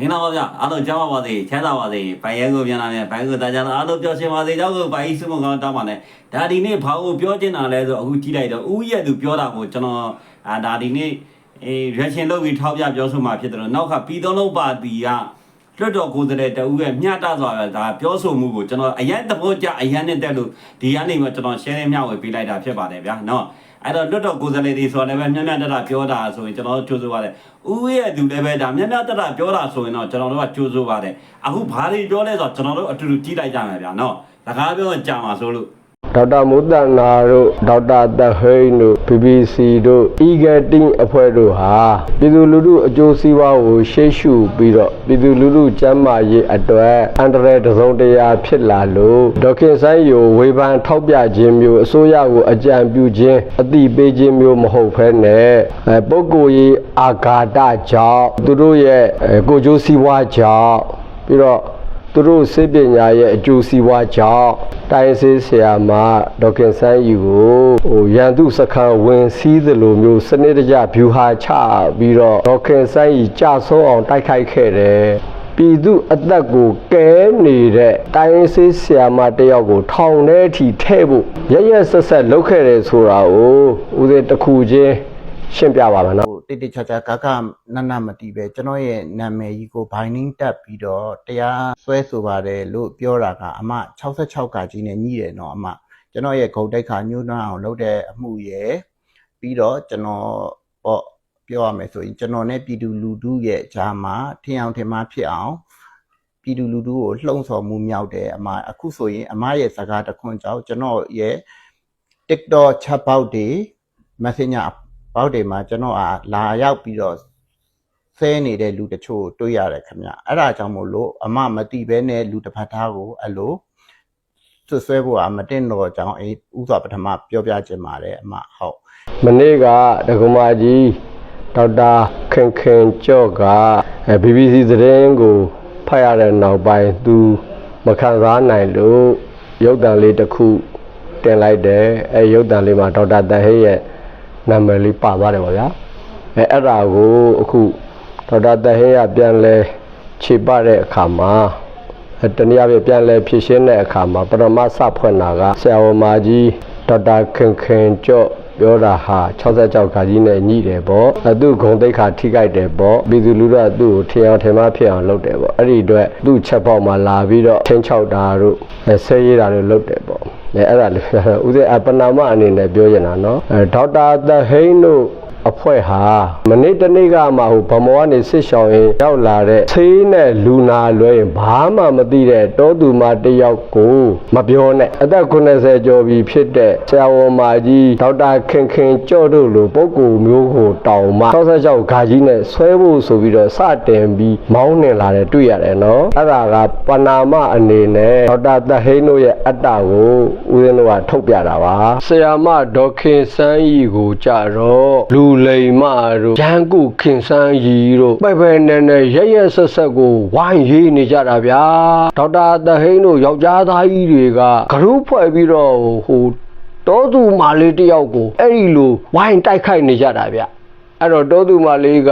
မင်္ဂလာပါဗျအားလုံးကြောင်းပါပါစေချမ်းသာပါစေဘိုင်ရဲကိုပြန်လာပြန်ဘိုင်ကိုတာကြတော့အားလုံးပျော်ရွှင်ပါစေကြောက်ကိုဘိုင်စုမကောင်းတောင်းပါနဲ့ဒါဒီနေ့ဘာကိုပြောချင်တာလဲဆိုအခုကြည့်လိုက်တော့ဦးရဲ့သူပြောတာကိုကျွန်တော်အာဒါဒီနေ့အေးရက်ရှင်လုပ်ပြီးထောက်ပြပြောဆိုမှဖြစ်တယ်လို့နောက်ကပြည်သုံးလုံးပါတီကလွတ်တော်ကိုယ်စားလှယ်တဦးရဲ့မျှတစွာဒါပြောဆိုမှုကိုကျွန်တော်အရင်သဘောကျအရင်နဲ့တက်လို့ဒီကနေမှကျွန်တော် share နဲ့မျှဝေပေးလိုက်တာဖြစ်ပါတယ်ဗျာနော် အဲ့တော့လွတ်တော်ကိုယ်စားလှယ်တွေဆိုတော့လည်းပဲမြတ်မြတ်တတပြောတာဆိုရင်ကျွန်တော်တို့ကြိုးစိုးပါတယ်။ဦးရဲ့သူလည်းပဲဒါမြတ်မြတ်တတပြောတာဆိုရင်တော့ကျွန်တော်တို့ကကြိုးစိုးပါတယ်။အခုဘာတွေပြောလဲဆိုတော့ကျွန်တော်တို့အတူတူကြည့်လိုက်ကြမယ်ဗျာနော်။စကားပြောကြမှာဆိုလို့ ဒေါက်တာမိုးတန်နာတို့ဒေါက်တာသက်ဟိန်းတို့ BBC တို့ Eagle Team အဖွဲ့တို့ဟာပြည်သူလူထုအကျိုးစီးပွားကိုရှေ့ရှုပြီးတော့ပြည်သူလူထုကျန်းမာရေးအတွက်အန္တရာယ်တစ်စုံတစ်ရာဖြစ်လာလို့ဒေါက်ခင်ဆိုင်ယိုဝေဖန်ထောက်ပြခြင်းမျိုးအစိုးရကိုအကြံပြုခြင်းအတိပေးခြင်းမျိုးမဟုတ်ဘဲနဲ့အဲပုဂ္ဂိုလ်ရေးအာဃာတကြောင့်သူတို့ရဲ့အဲကိုယ်ကျိုးစီးပွားကြောင့်ပြီးတော့ သူတို့စိတ်ပညာရဲ့အကျိုးစီးပွားကြောင့်တိုင်းစေးဆရာမဒေါခင်ဆန်းယူကိုဟိုရန်သူစခန်းဝင်စည်းသလိုမျိုးစနစ်တကျဖြူဟာချပြီးတော့ဒေါခင်ဆန်းယူကြဆုံးအောင်တိုက်ခိုက်ခဲ့တယ်ပြည်သူအသက်ကိုကဲနေတဲ့တိုင်းစေးဆရာမတယောက်ကို ထောင်ထဲအထိထဲ့ဖို့ရရက်ဆက်ဆက်လုပ်ခဲ့တယ်ဆိုတာကိုဦးသေးတစ်ခုချင်းရှင်းပြပါမယ်နော် ဟိုတိတိကျကျကကနတ်နတ်မတီးပဲကျွန်တော်ရဲ့နာမည်ကြီးကို binding တက်ပြီးတော့တရားစွဲဆိုပါတယ်လို့ပြောတာကအမ66ကကြီးနဲ့ညှိတယ်နော်အမကျွန်တော်ရဲ့ဂုတ်တိုက်ခါညှိုးနှောင်းအောင်လုပ်တဲ့အမှုရယ်ပြီးတော့ကျွန်တော်ပေါ့ပြောရမယ်ဆိုရင်ကျွန်တော်နဲ့ပြည်သူလူထုရဲ့ဂျာမှာထင်အောင်ထင်မှားဖြစ်အောင်ပြည်သူလူထုကိုလှုံ့ဆော်မှုမြောက်တယ်အမအခုဆိုရင်အမရဲ့စကားတစ်ခွန်းကြောင့်ကျွန်တော်ရဲ့ TikTok ချက်ပေါက်တွေ Messenger ပေါက်တွေမှာကျွန်တော်အာလာရောက်ပြီးတော့ဆဲနေတဲ့လူတချို့တွေ့ရတယ်ခင်ဗျအဲ့ဒါကြောင့်မို့လို့အမမတိပဲနဲ့လူတစ်ဖက်သားကိုအဲ့လိုဆွဆွဲဖို့အမတင်တော့ကြောင်းအေးဥစွာပထမပြောပြခြင်းပါတယ်အမဟုတ်မနေ့ကဒကမာကြီးဒေါက်တာခင်ခင်ကျော့ကအဲ BBC သတင်းကိုဖတ်ရတဲ့နောက်ပိုင်းသူမခံစားနိုင်လို့ရုပ်တံလေးတစ်ခုတင်လိုက်တယ်အဲရုပ်တံလေးမှာဒေါက်တာတန်ဟိရဲ့ နာမည်လေးပါသွားတယ်ပေါ့ဗျာအဲအဲ့ဒါကိုအခုဒေါက်တာတန်ဟိကပြန်လဲခြေပတဲ့အခါမှာအဲတနည်းအားဖြင့်ပြန်လဲဖြစ်ရှင်းတဲ့အခါမှာပရမစဖွင့်တာကဆရာဝန်မကြီးဒေါက်တာခင်ခင်ကျော့ ပြောတာဟာ66ခါကြီးနဲ့ညှိတယ်ပေါ့အသူဂုံတိတ်ခါထိခိုက်တယ်ပေါ့ပြည်သူလူထုကသူ့ကိုထင်အောင်ထင်မှားဖြစ်အောင်လုပ်တယ်ပေါ့အဲ့ဒီအတွက်သူ့ချက်ပေါက်မှာလာပြီးတော့ချင်းချောက်တာတို့အဲဆဲရည်တာတို့လုပ်တယ်ပေါ့အဲအဲ့ဒါလေးပြောတာဦးဇင်းအပနာမအနေနဲ့ပြောနေတာနော်အဲဒေါက်တာသဟိန်းတို့ အဖွဲ့ဟာမနေ့တနေ့ကမှဟိုဗမောကနေစစ်ဆောင်ရင်ရောက်လာတဲ့ဆေးနဲ့လူနာလွဲရင်ဘာမှမသိတဲ့တောသူမတစ်ယောက်ကိုမပြောနဲ့အသက်80ကျော်ပြီဖြစ်တဲ့ဆရာဝန်မကြီးဒေါက်တာခင်ခင်ကျော့တို့လိုပုဂ္ဂိုလ်မျိုးကိုတောင်မှ66ခါကြီးနဲ့ဆွဲဖို့ဆိုပြီးတော့စတင်ပြီးမောင်းနှင်လာတယ်တွေ့ရတယ်နော်အဲ့ဒါကပနာမအနေနဲ့ဒေါက်တာသဟိန်းတို့ရဲ့အတ္တကိုဦးဇင်းတို့ကထုတ်ပြတာပါဆရာမဒေါက်ခင်စန်းကြီးကိုကြတော့လူလိမ်မတို့ဂျန်ကုခင်စန်းကြီးတို့ပဲ့ပဲနဲ့နဲ့ရရက်ဆက်ဆက်ကိုဝိုင်းရေးနေကြတာဗျာဒေါက်တာသဟိန်းတို့ယောက်ျားသားကြီးတွေကဂရုဖွဲ့ပြီးတော့ဟိုတောသူမာလေးတယောက်ကိုအဲ့ဒီလိုဝိုင်းတိုက်ခိုက်နေကြတာဗျအဲ့တော့တောသူမာလေးက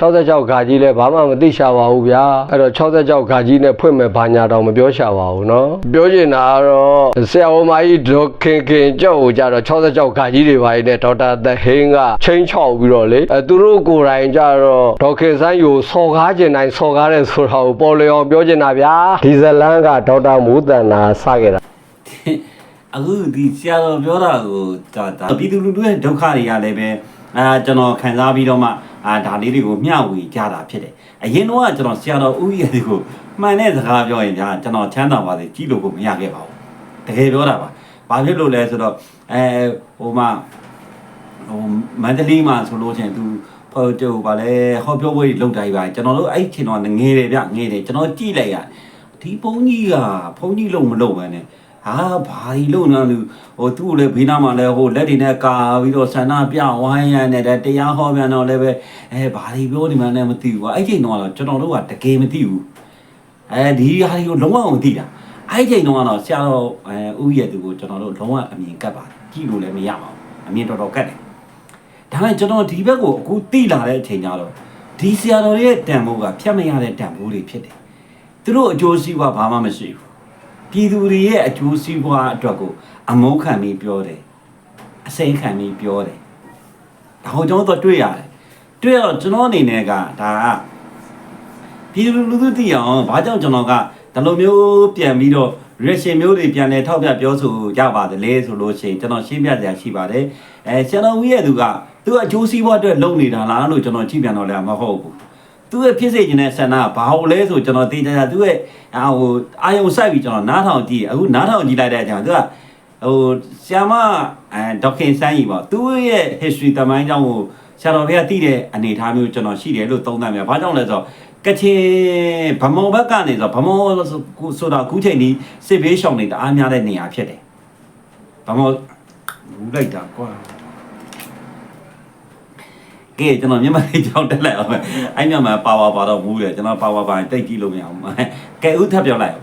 66ခါကြီးလဲဘာမှမသိရှာပါဘူးဗျာအဲ့တော့66ခါကြီးနဲ့ဖွင့်မဲ့ဘာညာတော့မပြောရှာပါဘူးเนาะပြောချင်တာကတော့ဆရာဝန်မကြီးဒေါက်ခင်ခင်ကြောက်ကိုကြတော့66ခါကြီးတွေပါနဲ့ဒေါက်တာသဟင်းကချင်းချောက်ပြီးတော့လေအဲသူတို့ကိုယ်တိုင်ကြတော့ဒေါက်ခင်ဆန်းယူစော်ကားကျင်တိုင်းစော်ကားတဲ့ဆိုတာကိုပေါ်လျော်ပြောချင်တာဗျာဒီဇလန်းကဒေါက်တာမိုးတန်နာစခဲ့တာ အခုဒီဆရာတော်ပြောတာကိုဒါဒါပြည်သူလူထုရဲ့ဒုက္ခတွေကလည်းပဲ အာကျွန်တော်ခံစားပြီးတော့မှအာဒါလေးတွေကိုမျှဝေကြတာဖြစ်တယ်အရင်တော့ကကျွန်တော်ဆရာတော်ဦးရဲ့ဒီကိုမှန်တဲ့စကားပြောရင်ဗျာကျွန်တော်ချမ်းသာပါစေကြည့်လို့ကိုမရခဲ့ပါဘူးတကယ်ပြောတာပါဘာဖြစ်လို့လဲဆိုတော့အဲဟိုမှာဟိုမန္တလေးမှာဆိုလို့ချင်းသူဟိုတူဗာလဲဟောပြောပွဲတွေလုပ်တိုင်းပါကျွန်တော်တို့အဲ့ချိန်တော့ငယ်တယ်ဗျငယ်တယ်ကျွန်တော်ကြည့်လိုက်ရဒီဘုန်းကြီးကဘုန်းကြီးလုံးမလုံးပဲနဲ့ ဟာဘာကြီးလုံးနေလို့ဟိုသူ့ကိုလည်းဘေးနားမှာလည်းဟိုလက်တွေနဲ့ကာပြီးတော့ဆန္ဒပြဝိုင်းရနေတဲ့တရားဟောပြန်တော့လည်းပဲအဲဘာကြီးပြောနေမှန်းလည်းမသိဘူးကွာအဲ့ချိန်တော့ကျွန်တော်တို့ကတကယ်မသိဘူးအဲဒီဟာတွေကိုလုံးဝမသိတာအဲ့ချိန်တော့ကတော့ဆရာတော်အဲဥယျာဉ်သူကိုကျွန်တော်တို့လုံးဝအမြင်ကပ်ပါတယ်ကြည့်လို့လည်းမရပါဘူးအမြင်တော်တော်ကပ်တယ်ဒါပေမဲ့ကျွန်တော်ဒီဘက်ကိုအခုတိလာတဲ့အချိန်ကျတော့ဟဒီဆရာတော်ရဲ့တန်ဖိုးကဖြတ်မရတဲ့တန်ဖိုးတွေဖြစ်တယ်သူတို့အကျိုးစီးပွားဘာမှမရှိဘူး ပြည်သူတွေရဲ့အကျိုးစီးပွားအတွက်ကိုအမုန်းခံပြီးပြောတယ်အစိမ်းခံပြီးပြောတယ်ဒါကိုကျွန်တော်တို့တွေ့ရတယ်တွေ့ရတော့ကျွန်တော်အနေနဲ့ကဒါကပြည်သူလူထုသိအောင်ဘာကြောင့်ကျွန်တော်ကဒီလိုမျိုးပြန်ပြီးတော့ reaction မျိုးတွေပြန်လဲထောက်ပြပြောဆိုကြပါတယ်လေဆိုလို့ရှိရင်ကျွန်တော်ရှင်းပြစရာရှိပါတယ်အဲကျွန်တော်ဦးရဲ့သူကသူအကျိုးစီးပွားအတွက်လုပ်နေတာလားလို့ကျွန်တော်ကြည့်ပြန်တော့လည်းမဟုတ်ဘူး သူရဲ့ဖြစ်စေခြင်းတဲ့ဆန္ဒကဘာလို့လဲဆိုကျွန်တော်သိကြတာသူရဲ့အာဟိုအာယုံစိုက်ပြီးကျွန်တော်နားထောင်ကြည့်အခုနားထောင်ကြည့်လိုက်တဲ့အချိန်မှာသူကဟိုဆ iam အဲဒေါက်ခင်စန်းကြီးပေါ့သူရဲ့ history တမိုင်းကြောင့်ဟိုဆရာတော်ဘုရားတည်တဲ့အနေအထားမျိုးကျွန်တော်ရှိတယ်လို့သုံးသပ်မြင်ဘာကြောင့်လဲဆိုတော့ကချင်ဗမောဘက်ကနေဆိုဗမောဆိုတာအခုချိန်ဒီစစ်ဘေးရှောင်နေတအားများတဲ့နေရာဖြစ်တယ်ဗမောဘူးလိုက်တာကွာ ကဲကျွန်တော်မြန်မာလေးကြောင်းတက်လိုက်အောင်အဲ့မြန်မာပါဝါပါတော့မူးတယ်ကျွန်တော်ပါဝါပါတိတ်ကြည့်လို့မရဘူးကဲဥထပ်ပြောလိုက်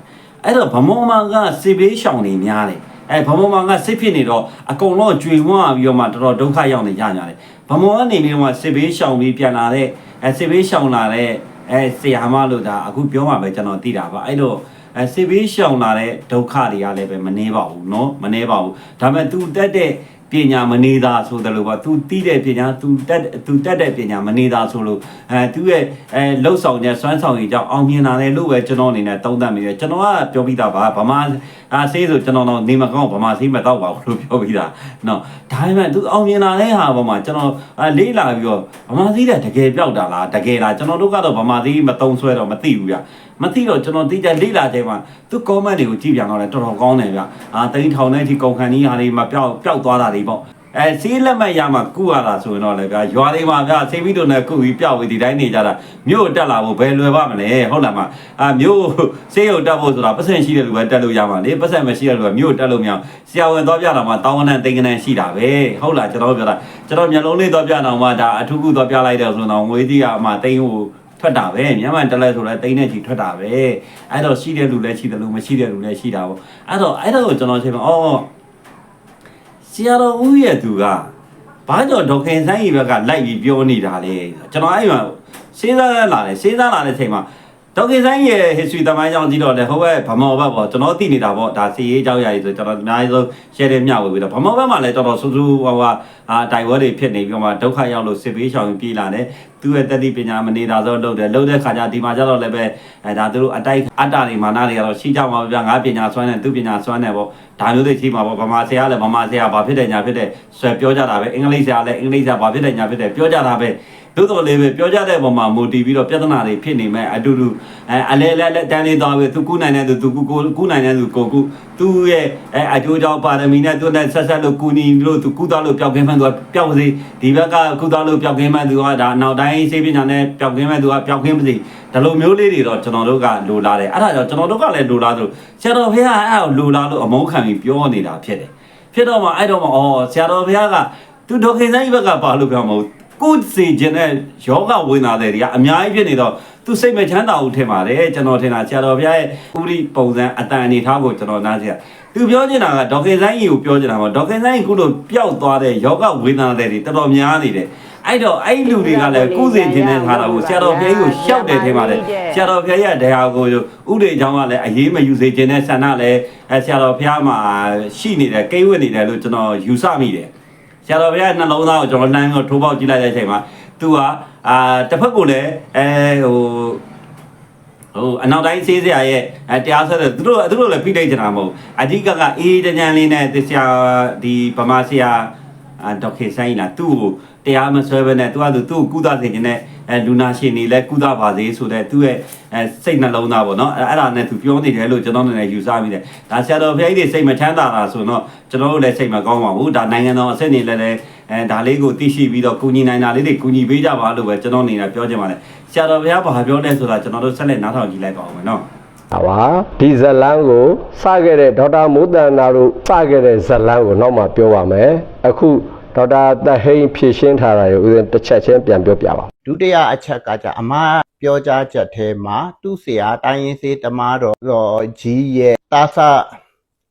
အဲ့တော့ဗမောမာကစစ်ဘေးရှောင်နေများတယ်အဲဗမောမာကစစ်ဖြစ်နေတော့အကုန်လုံးကြွေဝန်းပြီးတော့မှတော်တော်ဒုက္ခရောက်နေကြကြတယ်ဗမောကနေပြီးတော့မှစစ်ဘေးရှောင်ပြီးပြန်လာတဲ့အဲစစ်ဘေးရှောင်လာတဲ့အဲဆရာမလို့ဒါအခုပြောမှပဲကျွန်တော်သိတာပါအဲ့တော့အဲစစ်ဘေးရှောင်လာတဲ့ဒုက္ခတွေကလည်းပဲမနှေးပါဘူးเนาะမနှေးပါဘူးဒါပေမဲ့ तू တက်တဲ့ ပညာမနေတာဆိုတယ်လို့ပါ तू တီးတဲ့ပညာ तू တက် तू တက်တဲ့ပညာမနေတာဆိုလို့အဲ तू ရဲ့အဲလှုပ်ဆောင်တဲ့စွမ်းဆောင်ရည်ကြောင့်အောင်မြင်လာတယ်လို့ပဲကျွန်တော်အနေနဲ့သုံးသပ်မိတယ်ကျွန်တော်ကပြောပြီးသားပါဗမာ အာဆေးဆိုကျွန်တော်တော့နေမကောင်းဗမာဆေးမတော့ပါဘူးလို့ပြောပြီးတာနော်ဒါပေမဲ့သူအောင်မြင်လာတဲ့ဟာပေါ်မှာကျွန်တော်လေးလာပြီးတော့ဗမာဆေးတဲ့တကယ်ပြောက်တာလားတကယ်လားကျွန်တော်တို့ကတော့ဗမာဆေးမတုံဆွဲတော့မသိဘူးဗျမသိတော့ကျွန်တော်တိကျလေးလာချိန်မှာသူ comment တွေကိုကြည့်ပြန်တော့လဲတော်တော်ကောင်းတယ်ဗျအာတိန်ထောင်တဲ့အထိကုန်ခံကြီးဟာတွေမပြောက်ပျောက်သွားတာတွေပေါ့ အဲစီးလက်မှတ်ရမှာကုရတာဆိုရင်တော့လေဗျာရွာတွေမှာဗျာဆေးပြီးတော့လည်းကုပြီးပျောက်ပြီးဒီတိုင်းနေကြတာမြို့တက်လာဖို့ဘယ်လွယ်ပါမလဲဟုတ်လားမအာမြို့ဆေးရုံတက်ဖို့ဆိုတာပတ်စံရှိတဲ့လူပဲတက်လို့ရမှာလေပတ်စံမရှိတဲ့လူကမြို့တက်လို့မရအောင်ဆရာဝန်တော့ပြတာမှာတောင်းဝန်နဲ့တိန်ကနန်ရှိတာပဲဟုတ်လားကျွန်တော်ပြောတာကျွန်တော်မျက်လုံးလေးတော့ပြတော့မှဒါအထူးကုတော့ပြလိုက်တယ်ဆိုတော့ငွေကြီးကမှတိန်ဟိုထွက်တာပဲမြန်မာတက်လဲဆိုလဲတိန်းနဲ့ချီထွက်တာပဲအဲ့တော့ရှိတဲ့လူလည်းရှိတယ်လို့မရှိတဲ့လူလည်းရှိတာပေါ့အဲ့တော့အဲ့တော့ကျွန်တော်ချိန်မှာအော် ဆရာတော်ဦးရဲ့သူကဘာကြောင့်ဒေါက်ခင်ဆိုင်ကြီးဘက်ကလိုက်ပြီးပြောနေတာလဲကျွန်တော်အဲ့မှာစဉ်းစားလာတယ်စဉ်းစားလာတဲ့ချိန်မှာ ဒေါက်ခင်ဆိုင်ရဲ့ history တမိုင်းကြောင့်ကြည့်တော့လေဟိုဘက်ဗမောဘက်ပေါ့ကျွန်တော်သိနေတာပေါ့ဒါစီရေးကြောက်ရည်ဆိုကျွန်တော်အများကြီးဆုံး share တဲ့မျှဝေပြီးတော့ဗမောဘက်မှာလည်းတော်တော်ဆူဆူဟိုဟာအာတိုင်ဝဲတွေဖြစ်နေပြီးတော့မှဒုက္ခရောက်လို့စစ်ဘေးရှောင်ပြေးလာတယ်သူ့ရဲ့တတိပညာမနေတာဆိုလုပ်တယ်လုပ်တဲ့ခါကျဒီမှာကျတော့လည်းပဲအဲဒါသူတို့အတိုက်အတ္တတွေမာနတွေကတော့ရှိကြမှာဗျာငါပညာစွမ်းတယ်သူပညာစွမ်းတယ်ပေါ့ဒါမျိုးတွေရှိမှာပေါ့ဗမာဆရာလည်းဗမာဆရာဘာဖြစ်တယ်ညာဖြစ်တယ်ဆွဲပြောကြတာပဲအင်္ဂလိပ်ဆရာလည်းအင်္ဂလိပ်ဆရာဘာဖြစ်တယ်ညာဖြစ်တယ်ပြောကြတာပဲ သို့တော်လည်းပဲပြောကြတဲ့ပုံမှာမိုတီပြီးတော့ပြဿနာတွေဖြစ်နေမဲ့အတူတူအဲအလဲလဲတန်းလေးသွားပြီသူကူးနိုင်တဲ့သူသူကူကိုကူးနိုင်တဲ့သူကိုကူသူ့ရဲ့အဲအကျိုးကြောင့်ပါရမီနဲ့သူနဲ့ဆက်ဆက်လို့ကူညီလို့သူကူးသွားလို့ပျောက်ကင်းမှန်းသူကပျောက်စေဒီဘက်ကကူးသွားလို့ပျောက်ကင်းမှန်းသူကဒါနောက်တိုင်းစေးပညာနဲ့ပျောက်ကင်းမှန်းသူကပျောက်ကင်းပါစေဒါလိုမျိုးလေးတွေတော့ကျွန်တော်တို့ကလိုလားတယ်အဲ့ဒါကြောင့်ကျွန်တော်တို့ကလည်းလိုလားသလိုဆရာတော်ဘုရားအဲ့ဒါလိုလားလို့အမုန်းခံပြီးပြောနေတာဖြစ်တယ်ဖြစ်တော့မှအဲ့တော့မှဩဆရာတော်ဘုရားကသူဒေါခင်ဆိုင်ဘက်ကပါလို့ပြောမှာမဟုတ် ကိုယ်စီခြင်းနဲ့ယောဂဝိနာတွေကအများကြီးဖြစ်နေတော့သူစိတ်မချမ်းသာဘူးထင်ပါတယ်ကျွန်တော်ထင်တာဆရာတော်ဘုရားရဲ့ဥပရိပုံစံအတန်အနေထားကိုကျွန်တော်နားကြည့်သူပြောချင်တာကဒေါခင်ဆိုင်ကြီးကိုပြောချင်တာပါဒေါခင်ဆိုင်ကြီးခုလိုပျောက်သွားတဲ့ယောဂဝိနာတွေတော်တော်များနေတယ်အဲ့တော့အဲ့လူတွေကလည်းကုသိခြင်းနဲ့ထားတာကိုဆရာတော်ဘုရားကြီးကိုရှောက်တယ်ထင်ပါတယ်ဆရာတော်ဘုရားရဲ့တရားကိုဥဒေချောင်းကလည်းအရေးမယူစေခြင်းနဲ့ဆန္ဒလည်းအဲဆရာတော်ဘုရားမှာရှိနေတယ်ကိန်းဝတ်နေတယ်လို့ကျွန်တော်ယူဆမိတယ် ဆရာတော်ဘုရားနှလုံးသားကိုကျွန်တော်လှမ်းပြီးထိုးပေါက်ကြည့်လိုက်တဲ့အချိန်မှာသူကအာတစ်ဖက်ကိုလည်းအဲဟိုဟိုအနောက်တိုင်းစေးစရာရဲ့အဲတရားဆွဲတယ်သူတို့သူတို့လည်းဖိလိုက်ကြတာမဟုတ်အဓိကကအေးတញ្ញန်လေးနဲ့ဆရာဒီဗမာဆရာအာဒေါက်ခေဆိုင်လာသူ့ကိုတရားမဆွဲဘဲနဲ့သူကသူသူ့ကိုကုသစေခြင်းနဲ့ အဲလူနာရှင်နေလဲကုသပါစေဆိုတဲ့သူ့ရဲ့အဲစိတ်နှလုံးသားပေါ့နော်အဲအဲ့ဒါနဲ့သူပြောနေတယ်လို့ကျွန်တော်လည်းယူဆမိတယ်ဒါဆရာတော်ဘုရားကြီးတွေစိတ်မချမ်းသာတာဆိုတော့ကျွန်တော်တို့လည်းစိတ်မကောင်းပါဘူးဒါနိုင်ငံတော်အစစ်နေလည်းလည်းအဲဒါလေးကိုသိရှိပြီးတော့ကုညီနိုင်တာလေးတွေကုညီပေးကြပါလို့ပဲကျွန်တော်အနေနဲ့ပြောချင်ပါတယ်ဆရာတော်ဘုရားဘာပြောလဲဆိုတာကျွန်တော်တို့ဆက်လက်နားထောင်ကြည့်လိုက်ပါဦးမယ်နော်ဟာပါဒီဇတ်လန်းကိုစခဲ့တဲ့ဒေါက်တာမိုးတန်နာတို့စခဲ့တဲ့ဇတ်လန်းကိုနောက်မှပြောပါမယ်အခုဒေါက်တာတဟိန်ဖြည့်ရှင်းထားတာရေဦးဇင်းတစ်ချက်ချင်းပြန်ပြောပြပါ ဒုတိယအချက်ကကြအမပြောကြားချက်ထဲမှာသူ့ဆရာတိုင်းရင်းစေးတမားတော်တော်ကြီးရဲ့တာသ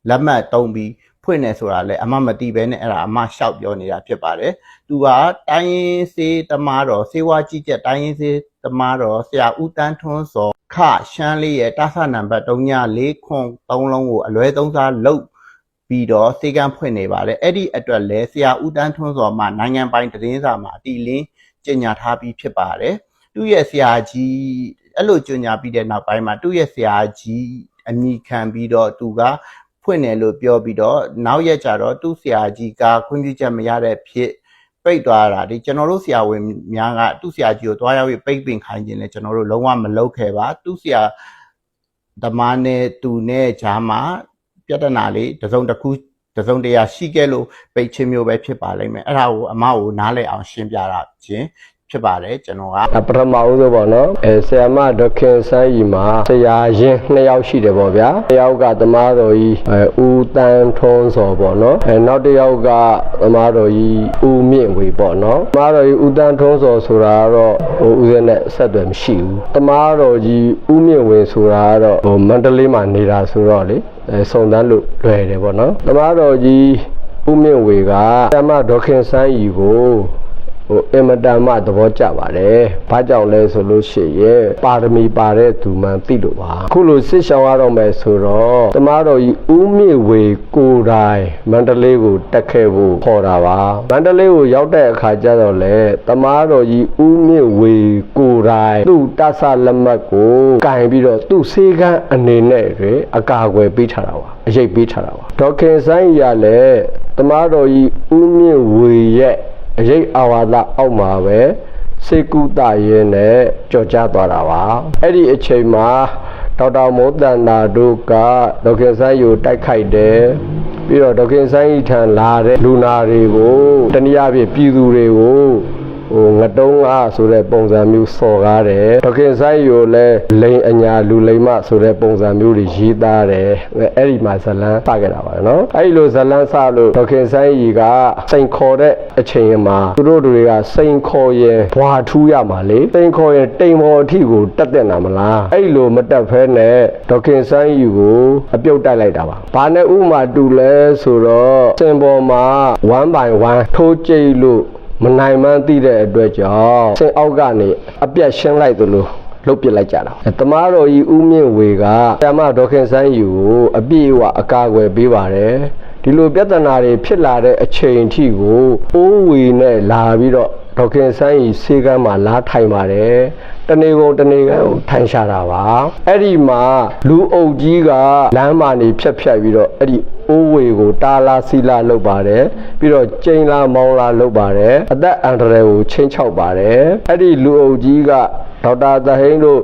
လက်မှတ်တုံးပြီးဖွင့်နေဆိုတာလဲအမမသိပဲနဲ့အဲ့ဒါအမရှောက်ပြောနေတာဖြစ်ပါတယ်။သူကတိုင်းရင်းစေးတမားတော်စေဝါကြီးချက်တိုင်းရင်းစေးတမားတော်ဆရာဦးတန်းထွန်းစောခရှမ်းလေးရဲ့တာဆနံပါတ်3ည4ခွန်3လုံးကိုအလွဲသုံးစားလုပ်ပြီးတော့စေကန်းဖွင့်နေပါတယ်အဲ့ဒီအတွက်လဲဆရာဦးတန်းထွန်းစောမှနိုင်ငံပိုင်သတင်းစာမှာအတီလင်း ကြေညာထားပြီးဖြစ်ပါတယ်သူ့ရဲ့ဆရာကြီးအဲ့လိုကြေညာပြီးတဲ့နောက်ပိုင်းမှာသူ့ရဲ့ဆရာကြီးအမိခံပြီးတော့သူကဖွင့်တယ်လို့ပြောပြီးတော့နောက်ရက်ကျတော့သူ့ဆရာကြီးကခွင့်ပြုချက်မရတဲ့ဖြစ်ပိတ်သွားတာဒီကျွန်တော်တို့ဆရာဝန်များကသူ့ဆရာကြီးကိုတွားရောက်ပြီးပိတ်ပင်ခိုင်းခြင်းလဲကျွန်တော်တို့လုံးဝမလုပ်ခဲ့ပါသူ့ဆရာဓမ္မနဲ့သူနဲ့ဂျာမှာပြဿနာလေးတစ်စုံတစ်ခု တစ်စုံတရာရှိခဲ့လို့ပိတ်ချင်းမျိုးပဲဖြစ်ပါလိမ့်မယ်အဲ့ဒါကိုအမကိုနားလည်အောင်ရှင်းပြတာခြင်း ဖြစ်ပါတယ်ကျွန်တော်ကဒါပထမဦးဆုံးပေါ့နော်အဲဆရာမဒေါက်ခင်ဆန်းကြီးမှာဆရာရင်နှစ်ယောက်ရှိတယ်ပေါ့ဗျာတစ်ယောက်ကသမားတော်ကြီးအဲဦးတန်းထွန်းစော်ပေါ့နော်အဲနောက်တစ်ယောက်ကသမားတော်ကြီးဦးမြင့်ဝေပေါ့နော်သမားတော်ကြီးဦးတန်းထွန်းစော်ဆိုတာကတော့ဟိုဦးစင်းနဲ့ဆက်သွယ်မရှိဘူးသမားတော်ကြီးဦးမြင့်ဝေဆိုတာကတော့ဟိုမန္တလေးမှာနေတာဆိုတော့လေအဲစုံတန်းလို့လွယ်တယ်ပေါ့နော်သမားတော်ကြီးဦးမြင့်ဝေကဆရာမဒေါက်ခင်ဆန်းကြီးကို ဟိုအင်မတန်မှသဘောကျပါတယ်။ဘာကြောင့်လဲဆိုလို့ရှိရင်ပါရမီပါတဲ့သူမှန်သိလို့ပါ။ခုလိုစစ်ရှောင်ရတော့မယ်ဆိုတော့တမားတော်ကြီးဦးမြင့်ဝေကိုယ်တိုင်မန္တလေးကိုတက်ခဲ့ဖို့ခေါ်တာပါ။မန္တလေးကိုရောက်တဲ့အခါကျတော့လေတမားတော်ကြီးဦးမြင့်ဝေကိုယ်တိုင်သူ့တဆလက်မှတ်ကိုကင်ပြီးတော့သူ့စေကန်းအနေနဲ့တွေအကာအကွယ်ပေးထားတာပါ။အရေးပေးထားတာပါ။ဒေါက်ခင်ဆိုင်ရလည်းတမားတော်ကြီးဦးမြင့်ဝေရဲ့ အရေးအာဝါဒအောက်မှာပဲစေကုတရဲနဲ့ကြော်ကြားသွားတာပါအဲ့ဒီအချိန်မှာဒေါက်တာမိုးတန်တာတို့ကဒေါက်ခင်ဆိုင်ကိုတိုက်ခိုက်တယ်ပြီးတော့ဒေါက်ခင်ဆိုင်ထံလာတဲ့လူနာတွေကိုတနည်းအားဖြင့်ပြည်သူတွေကို ဟိုငတုံးအားဆိုတဲ့ပုံစံမျိုးစော်ကားတယ်ဒေါက်ခင်ဆိုင်ကိုလည်းလိန်အညာလူလိန်မဆိုတဲ့ပုံစံမျိုးတွေရေးသားတယ်အဲ့ဒီမှာဇလန်းစခဲ့တာပါနော်အဲ့ဒီလိုဇလန်းစလို့ဒေါက်ခင်ဆိုင်ကြီးကစိန်ခေါ်တဲ့အချိန်မှာသူတို့တွေကစိန်ခေါ်ရင်ဘွာထူးရမှာလေစိန်ခေါ်ရင်တိမ်ပေါ်အထိကိုတက်တဲ့နာမလားအဲ့ဒီလိုမတက်ဖဲနဲ့ဒေါက်ခင်ဆိုင်ကြီးကိုအပြုတ်တိုက်လိုက်တာပါဘာနဲ့ဥမာတူလဲဆိုတော့စင်ပေါ်မှာ1 by 1ထိုးကြိတ်လို့ မနိုင်မှန်းသိတဲ့အတွက်ကြောင့်စင်အောက်ကနေအပြတ်ရှင်းလိုက်သလိုလုတ်ပစ်လိုက်ကြတာ။တမားတော်ကြီးဦးမြင့်ဝေကဆရာမဒေါက်ခင်ဆန်းယူကိုအပြည့်အဝအကာအကွယ်ပေးပါတယ်။ ဒီလိုပြဿနာတွေဖြစ်လာတဲ့အချိန်အထိကိုအိုးဝေနဲ့လာပြီးတော့ဒေါက်ခင်ဆန်းကြီးစေကမ်းမှာလာထိုင်ပါတယ်။တနေကုန်တနေကန်ကိုထိုင်ရှာတာပါ။အဲ့ဒီမှာလူအုပ်ကြီးကလမ်းမာနေဖြတ်ဖြတ်ပြီးတော့အဲ့ဒီအိုးဝေကိုတာလာစီလာလုပ်ပါတယ်ပြီးတော့ကျိန်လာမောင်းလာလုပ်ပါတယ်အသက်အန္တရာယ်ကိုချင်းချောက်ပါတယ်အဲ့ဒီလူအုပ်ကြီးကဒေါက်တာသဟိန်းတို့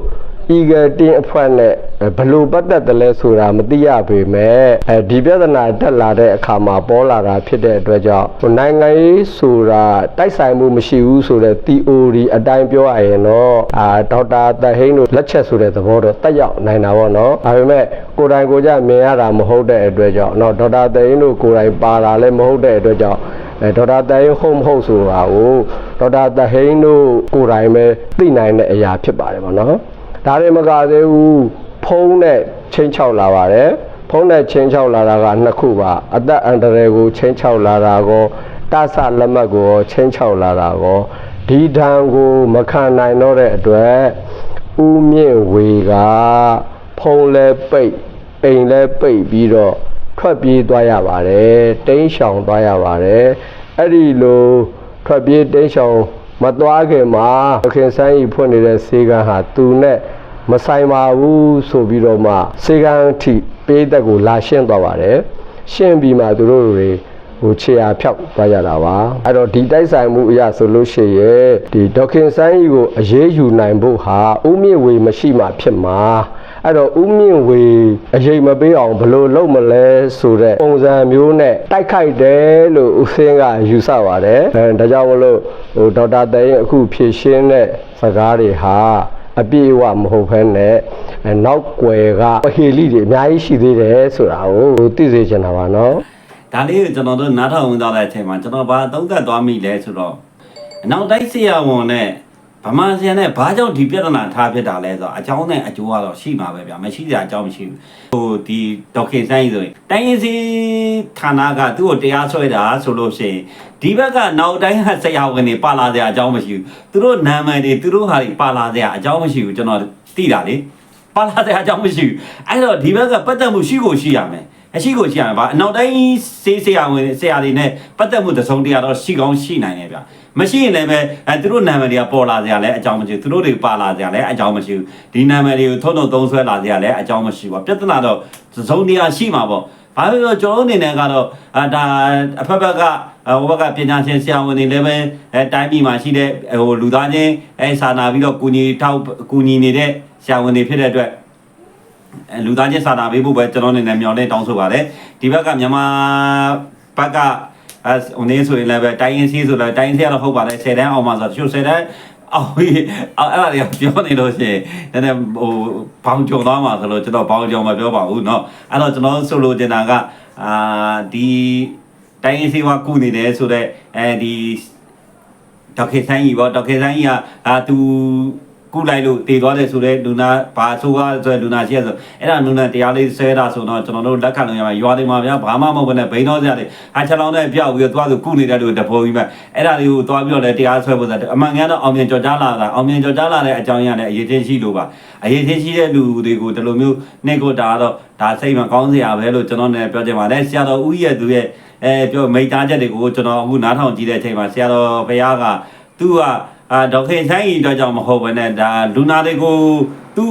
ဤကတင်းအဖွဲ့နဲ့ဘလို့ပတ်သက်တယ်လဲဆိုတာမသိရပေမဲ့အဲဒီပြဿနာတက်လာတဲ့အခါမှာပေါ်လာတာဖြစ်တဲ့အတွက်ကြောင့်ဟိုနိုင်ငံရေးဆိုတာတိုက်ဆိုင်မှုမရှိဘူးဆိုတဲ့ theory အတိုင်းပြောရရင်တော့အာဒေါက်တာသဟိန်းတို့လက်ချက်ဆိုတဲ့သဘောတော့တက်ရောက်နိုင်တာပေါ့နော်ဒါပေမဲ့ကိုယ်တိုင်ကိုယ်ကြမြင်ရတာမဟုတ်တဲ့အတွက်ကြောင့်เนาะဒေါက်တာသဟိန်းတို့ကိုယ်တိုင်ပါလာလည်းမဟုတ်တဲ့အတွက်ကြောင့်အဲဒေါက်တာတန်ရင်ဟုတ်မဟုတ်ဆိုတာကိုဒေါက်တာတဟိန်းတို့ကိုယ်တိုင်ပဲသိနိုင်တဲ့အရာဖြစ်ပါတယ်ဗောနော် ဒါတွေမကသေးဘူးဖုံးနဲ့ချင်းချောက်လာပါတယ်ဖုံးနဲ့ချင်းချောက်လာတာကနှစ်ခုပါအသက်အန္တရာယ်ကိုချင်းချောက်လာတာကိုတဆလက်မှတ်ကိုချင်းချောက်လာတာကိုဒီဓာန်ကိုမခံနိုင်တော့တဲ့အတွက်ဦးမြင့်ဝေကဖုံးလဲပိတ်အိမ်လဲပိတ်ပြီးတော့ထွက်ပြေးသွားရပါတယ်တိမ်းရှောင်သွားရပါတယ်အဲ့ဒီလိုထွက်ပြေးတိမ်းရှောင် မသွားခင်မှာခင်ဆန်းကြီးဖွင့်နေတဲ့စေကံဟာသူနဲ့မဆိုင်ပါဘူးဆိုပြီးတော့မှစေကံအထိပေးသက်ကိုလာရှင်းသွားပါတယ်ရှင်းပြီးမှသူတို့တွေဟိုခြေရာဖြောက်သွားကြတာပါအဲ့တော့ဒီတိုက်ဆိုင်မှုအရာဆိုလို့ရှိရဲ့ဒီဒေါက်ခင်ဆန်းကြီးကိုအရေးယူနိုင်ဖို့ဟာဥမြင့်ဝေမရှိမှဖြစ်မှာ အဲ့တော့ဥမြင့်ဝေအရေးမပေးအောင်ဘယ်လိုလုပ်မလဲဆိုတဲ့ပုံစံမျိုးနဲ့တိုက်ခိုက်တယ်လို့ဦးစင်းကယူဆပါတယ်အဲဒါကြောင့်မလို့ဟိုဒေါက်တာတရင်အခုဖြည့်ရှင်းတဲ့စကားတွေဟာအပြည့်အဝမဟုတ်ဘဲနဲ့အဲနောက်ွယ်ကပဟေလိတွေအများကြီးရှိသေးတယ်ဆိုတာကိုသိစေချင်တာပါနော်ဒါလေးကိုကျွန်တော်တို့နားထောင်ဝင်သွားတဲ့အချိန်မှာကျွန်တော်ဘာသုံးသပ်သွားမိလဲဆိုတော့အနောက်တိုင်းဆရာဝန်နဲ့ ဗမာဆရာနဲ့ဘာကြောင့်ဒီပြဿနာထားဖြစ်တာလဲဆိုတော့အကြောင်းနဲ့အကျိုးကတော့ရှိမှာပဲဗျာမရှိစရာအကြောင်းမရှိဘူးဟိုဒီဒေါက်ခင်ဆိုင်ဆိုရင်တိုင်းရင်းစီဌာနကသူ့ကိုတရားစွဲတာဆိုလို့ရှိရင်ဒီဘက်ကနောက်တိုင်းဟဆရာဝန်တွေပါလာစရာအကြောင်းမရှိဘူးသူတို့နာမည်တွေသူတို့ဟာတွေပါလာစရာအကြောင်းမရှိဘူးကျွန်တော်သိတာလေပါလာစရာအကြောင်းမရှိဘူးအဲ့တော့ဒီဘက်ကပတ်သက်မှုရှိကိုရှိရမယ် အရှိကိုရှိရမယ်ဗျာအနောက်တိုင်းစေးဆရာဝန်ဆရာတွေနဲ့ပတ်သက်မှုတစ်စုံတရာတော့ရှိကောင်းရှိနိုင်တယ်ဗျာမရှိရင်လည်းပဲအဲသူတို့နာမည်တွေကပေါ်လာကြလဲအကြောင်းမရှိဘူးသူတို့တွေပါလာကြလဲအကြောင်းမရှိဘူးဒီနာမည်တွေကိုထုံထုံသုံးဆွဲလာကြလဲအကြောင်းမရှိဘူးပြဿနာတော့တစ်စုံတရာရှိမှာပေါ့ဘာဖြစ်လို့ကျွန်တော်အနေနဲ့ကတော့အာဒါအဖက်ဖက်ကဟိုဘက်ကပညာရှင်ဆရာဝန်တွေလည်းပဲအဲတိုင်းပြည်မှာရှိတဲ့ဟိုလူသားချင်းအဲစာနာပြီးတော့ကုညီထောက်ကုညီနေတဲ့ဆရာဝန်တွေဖြစ်တဲ့အတွက်အဲ လူသားချင်းစာနာပေးဖို့ပဲကျွန်တော်အနေနဲ့မျှော်လင့်တောင်းဆိုပါတယ်ဒီဘက်ကမြန်မာဘက်ကအဲဟိုနေဆိုရင်လည်းပဲတိုင်းရင်းစီးဆိုလည်းတိုင်းရင်းစီးကတော့ဟုတ်ပါတယ်10တန်းအောင်မှာဆိုတော့တချို့10တန်းအော်အဲ့အဲ့ဒါတွေကပြောနေလို့ရှိရင်နည်းနည်းဟိုဘောင်ကြုံသွားမှာဆိုလို့ကျွန်တော်ဘောင်ကြုံမပြောပါဘူးเนาะအဲ့တော့ကျွန်တော်ဆိုလိုချင်တာကအာဒီတိုင်းရင်းစီးကကုနေတယ်ဆိုတော့အဲဒီဒေါက်ခေဆိုင်ကြီးပေါ့ဒေါက်ခေဆိုင်ကြီးကအာသူ ကုလိုက်လို့တည်သွားတယ်ဆိုတော့လူနာဘာဆိုကဆိုလူနာရှိရဆိုအဲ့ဒါလူနာတရားလေးဆဲတာဆိုတော့ကျွန်တော်တို့လက်ခံလို့ရမှာရွာတွေမှာဗျာဘာမှမဟုတ်ဘဲနဲ့ဘိန်းတော့စရာတွေဟာချက်လောင်းနဲ့ပြောက်ပြီးတော့သွားဆိုကုနေတဲ့လူတပုံကြီးပဲအဲ့ဒါလေးကိုသွားပြီးတော့လည်းတရားဆွဲဖို့ဆိုအမှန်ကန်တော့အောင်မြင်ကြော်ကြားလာတာအောင်မြင်ကြော်ကြားလာတဲ့အကြောင်းရတဲ့အရေးချင်းရှိလို့ပါအရေးချင်းရှိတဲ့လူတွေကိုဒီလိုမျိုးနှိတ်ကိုတာတော့ဒါစိတ်မကောင်းစရာပဲလို့ကျွန်တော်လည်းပြောချင်ပါတယ်ဆရာတော်ဦးရဲ့သူရဲ့အဲပြောမိသားချက်တွေကိုကျွန်တော်အခုနားထောင်ကြည့်တဲ့အချိန်မှာဆရာတော်ဘုရားကသူက အာဒေါက်ခင်ဆိုင်ကြီးတော့ကြောင့်မဟုတ်ဘဲနဲ့ဒါလူနာတွေကိုသူ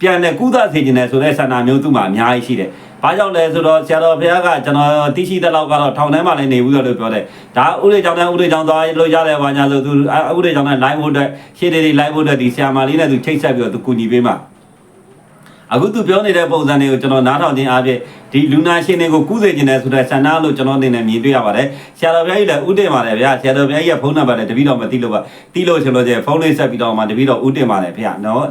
ပြန်လဲကုသစေခြင်းနဲ့ဆိုတဲ့ဆန္ဒမျိုးသူ့မှာအများကြီးရှိတယ်။ဘာကြောင့်လဲဆိုတော့ဆရာတော်ဘုရားကကျွန်တော်သိရှိတဲ့လောက်ကတော့ထောင်ထဲမှာလည်းနေဘူးလို့ပြောတယ်။ဒါဥရိကြောင့်နဲ့ဥရိကြောင့်သွားလို့ရတယ်ဘာညာဆိုသူဥရိကြောင့်နဲ့ live ဖို့အတွက်ရှေ့တွေတွေ live ဖို့အတွက်ဒီဆရာမလေးနဲ့သူချိတ်ဆက်ပြီးတော့သူကူညီပေးမှာ။အခုသူပြောနေတဲ့ပုံစံတွေကိုကျွန်တော်နားထောင်ခြင်းအပြင် ဒီလူနာရှင်တွေကိုကုသိခြင်းနဲ့ဆိုတဲ့ဆန္ဒလို့ကျွန်တော်အနေနဲ့မြင်တွေ့ရပါတယ်ဆရာတော်ဘုရားကြီးလည်းဥတင်ပါတယ်ဗျာဆရာတော်ဘုရားကြီးရဲ့ဖုန်းနံပါတ်လည်းတပည့်တော်မသိလို့ပါသိလို့ရှင်လို့ကျဖုန်းလေးဆက်ပြီးတော့မှတပည့်တော်ဥတင်ပါတယ်ဗျာနော်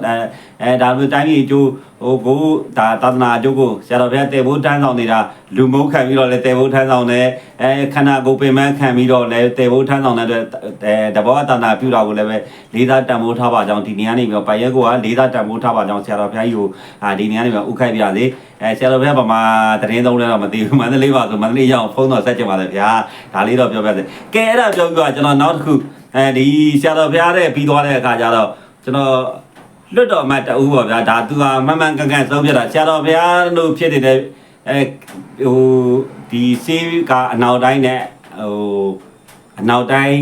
အဲအဲဒါလိုတိုင်းပြည်အကျိုးဟိုကိုဒါသာသနာအကျိုးကိုဆရာတော်ဘုရားတေဖို့တန်းဆောင်နေတာလူမုန်းခံပြီးတော့လည်းတေဖို့ထမ်းဆောင်တယ်အဲခန္ဓာကိုယ်ပင်မခံပြီးတော့လည်းတေဖို့ထမ်းဆောင်တဲ့အတွက်အဲတဘောတနာပြုတာကိုလည်းပဲလေးစားတန်ဖိုးထားပါကြောင်းဒီနေရာနေပြီးတော့ပိုင်ရဲကိုကလေးစားတန်ဖိုးထားပါကြောင်းဆရာတော်ဘုရားကြီးကိုအာဒီနေရာနေပြီးတော့ဥခိုက်ပြရစေအဲဆရာတော်ဘုရားဗမာတရင်သုံးလဲတော့မသိဘူးမန္တလေးပါဆိုမန္တလေးရောက်ဖုန်းတော့ဆက်ကြပါလေဗျာဒါလေးတော့ပြောပြစေကဲအဲ့ဒါပြောပြီးတော့ကျွန်တော်နောက်တစ်ခုအဲဒီဆရာတော်ဘုရားတဲ့ပြီးသွားတဲ့အခါကျတော့ကျွန်တော် လွတ်တော်အမတ်တဦးပေါ့ဗျာဒါသူကမမှန်ကန်ကန်ဆုံးပြတာဆရာတော်ဘုရားလို့ဖြစ်နေတဲ့အဲဟိုဒီစေးကအနောက်တိုင်းနဲ့ဟိုအနောက်တိုင်း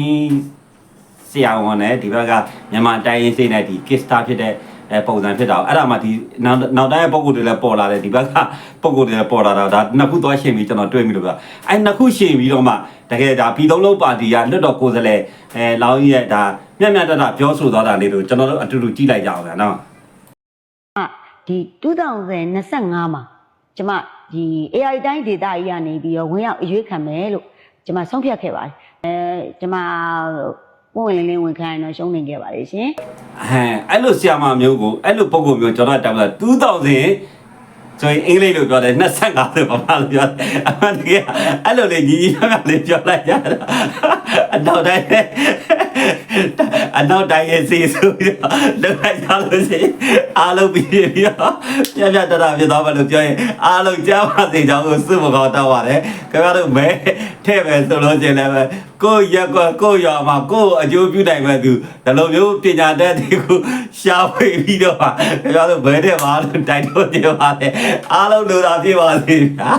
ဆရာဝန်နဲ့ဒီဘက်ကမြန်မာတိုင်းရင်းစေးနဲ့ဒီ kista ဖြစ်တဲ့အဲပုံစံဖြစ်တာအဲ့ဒါမှဒီနောက်နောက်တိုင်းပုံကိုယ်တွေလည်းပေါ်လာတယ်ဒီဘက်ကပုံကိုယ်တွေလည်းပေါ်လာတာဒါနှစ်ခုသွားရှင်းပြီးကျွန်တော်တွေ့မိလို့ဗျအဲ့နှစ်ခုရှင်းပြီးတော့မှတကယ်ဒါပြည်သုံးလုံးပါတီကလွတ်တော်ကိုယ်စားလှယ်အဲလောင်းကြီးရဲ့ဒါ မျက်မျက်တတပြောဆိုသွားတာလေးတို့ကျွန်တော်တို့အတူတူကြည့်လိုက်ကြအောင်ဗျာနော်ဒီ2025မှာကျမဒီ AI တိုင်းဒေတာကြီးကနေပြီးတော့ဝင်ရောက်အရွေးခံမယ်လို့ကျမဆုံးဖြတ်ခဲ့ပါတယ်အဲကျမပုံဝင်လင်းလင်းဝင်ခံရတော့ရှုံးနေခဲ့ပါတယ်ရှင်ဟမ်အဲ့လိုဆီယာမမျိုးကိုအဲ့လိုပုံကိုမျိုးကျွန်တော်တောင်းတာ2000 ဆိုရင်အင်္ဂလိပ်လိုပြောတယ်25ဆိုဘာမှလို့ပြောတယ်အမှန်တကယ်အဲ့လိုလေညီညီမျှမျှလေးပြောလိုက်ကြတာအနောက်တိုင်းအနောက်တိုင်းရဲ့စီဆိုပြီးတော့လောက်လိုက်ကြလို့ရှိရင်အားလုံးပြီးပြီးတော့ပြပြတတဖြစ်သွားမလို့ပြောရင်အားလုံးကြားပါစေကြောင်းကိုစုမကောင်းတောင်းပါတယ်ခင်ဗျားတို့မဲထဲ့ပဲဆိုလို့ချင်းလည်းပဲကိုယ့်ရက်ကွက်ကိုယ့်ရွာမှာကိုယ့်အကျိုးပြုနိုင်မဲ့သူဒီလိုမျိုးပညာတတ်တွေကိုရှာဖွေပြီးတော့ခင်ဗျားတို့ဘယ်တဲ့မှာလို့တိုက်တော့ကြပါလေအားလုံးလိုတာပြပါစေဗျာ